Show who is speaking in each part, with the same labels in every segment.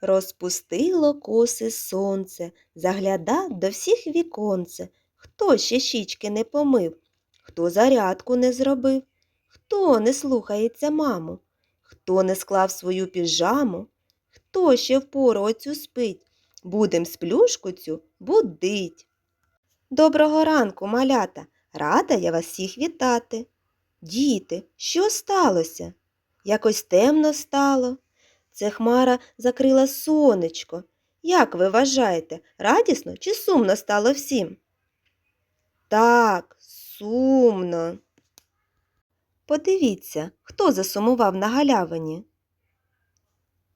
Speaker 1: Розпустило коси сонце, загляда до всіх віконце. Хто ще щічки не помив, хто зарядку не зробив, хто не слухається маму, хто не склав свою піжаму, хто ще впору оцю спить, будем сплюшку цю будить. Доброго ранку, малята! Рада я вас всіх вітати. Діти, що сталося? Якось темно стало. Це хмара закрила сонечко. Як ви вважаєте, радісно чи сумно стало всім? Так, сумно. Подивіться, хто засумував на галявині?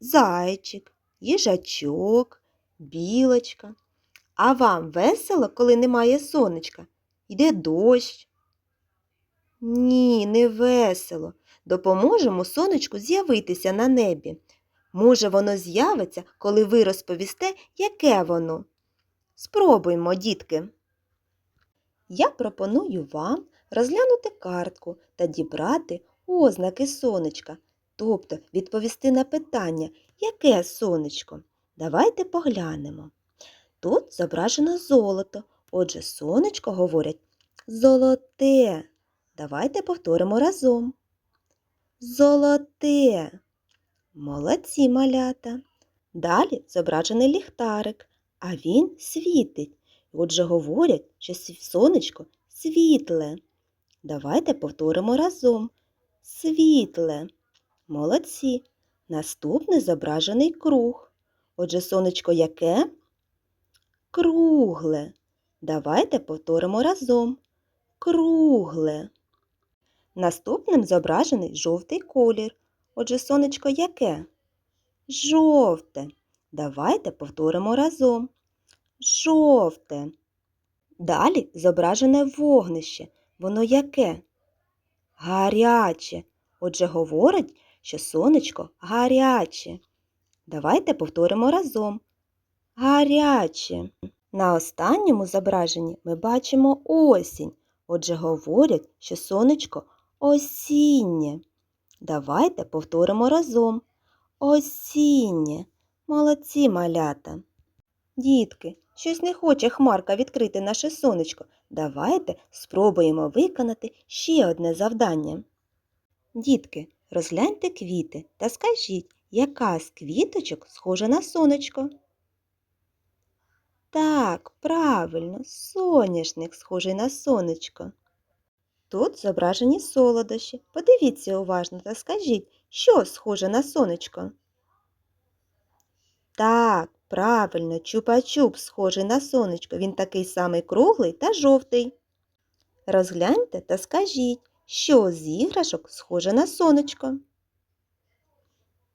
Speaker 1: Зайчик, їжачок, білочка. А вам весело, коли немає сонечка? Йде дощ? Ні, не весело. Допоможемо сонечку з'явитися на небі. Може, воно з'явиться, коли ви розповісте, яке воно. Спробуймо, дітки. Я пропоную вам розглянути картку та дібрати ознаки сонечка, тобто відповісти на питання, яке сонечко. Давайте поглянемо. Тут зображено золото, отже, сонечко говорять золоте. Давайте повторимо разом. Золоте. Молодці малята. Далі зображений ліхтарик, а він світить. Отже, говорять, що сонечко світле. Давайте повторимо разом. Світле. Молодці. Наступний зображений круг. Отже, сонечко яке? Кругле. Давайте повторимо разом. Кругле. Наступним зображений жовтий колір. Отже, сонечко яке? Жовте. Давайте повторимо разом. Жовте. Далі зображене вогнище. Воно яке? Гаряче. Отже, говорить, що сонечко гаряче. Давайте повторимо разом. Гаряче. На останньому зображенні ми бачимо осінь. Отже, говорять, що сонечко осіннє. Давайте повторимо разом. Осіннє. Молодці малята. Дітки, щось не хоче хмарка відкрити наше сонечко. Давайте спробуємо виконати ще одне завдання. Дітки, розгляньте квіти та скажіть, яка з квіточок схожа на сонечко? Так, правильно, соняшник схожий на сонечко. Тут зображені солодощі. Подивіться уважно та скажіть, що схоже на сонечко? Так, правильно, чупа-чуп схожий на сонечко. Він такий самий круглий та жовтий. Розгляньте та скажіть, що з іграшок схоже на сонечко.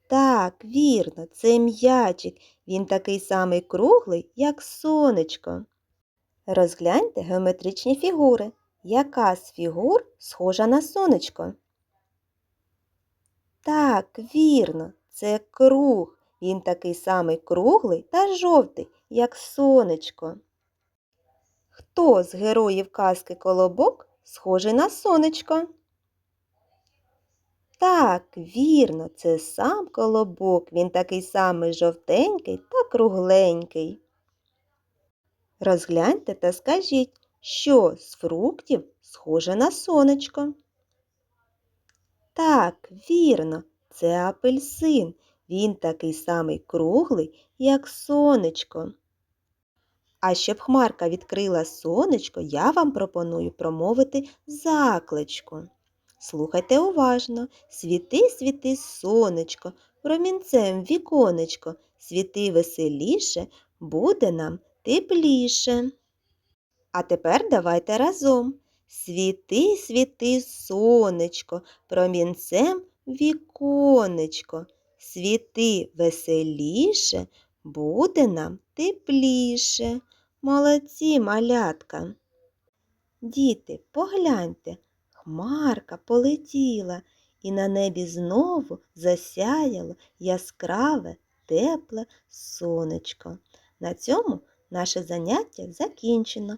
Speaker 1: Так, вірно, це м'ячик. Він такий самий круглий, як сонечко. Розгляньте геометричні фігури. Яка з фігур схожа на сонечко? Так, вірно, це круг. Він такий самий круглий та жовтий, як сонечко. Хто з героїв казки Колобок схожий на сонечко? Так, вірно, це сам колобок. Він такий самий жовтенький та кругленький. Розгляньте та скажіть, що з фруктів схоже на сонечко. Так, вірно, це апельсин. Він такий самий круглий, як сонечко. А щоб хмарка відкрила сонечко, я вам пропоную промовити закличку. Слухайте уважно. Світи, світи, сонечко, промінцем віконечко, світи веселіше, буде нам тепліше. А тепер давайте разом. Світи, світи, сонечко, промінцем віконечко, світи веселіше, буде нам тепліше. Молодці, малятка. Діти, погляньте, хмарка полетіла, і на небі знову засяяло яскраве, тепле сонечко. На цьому наше заняття закінчено.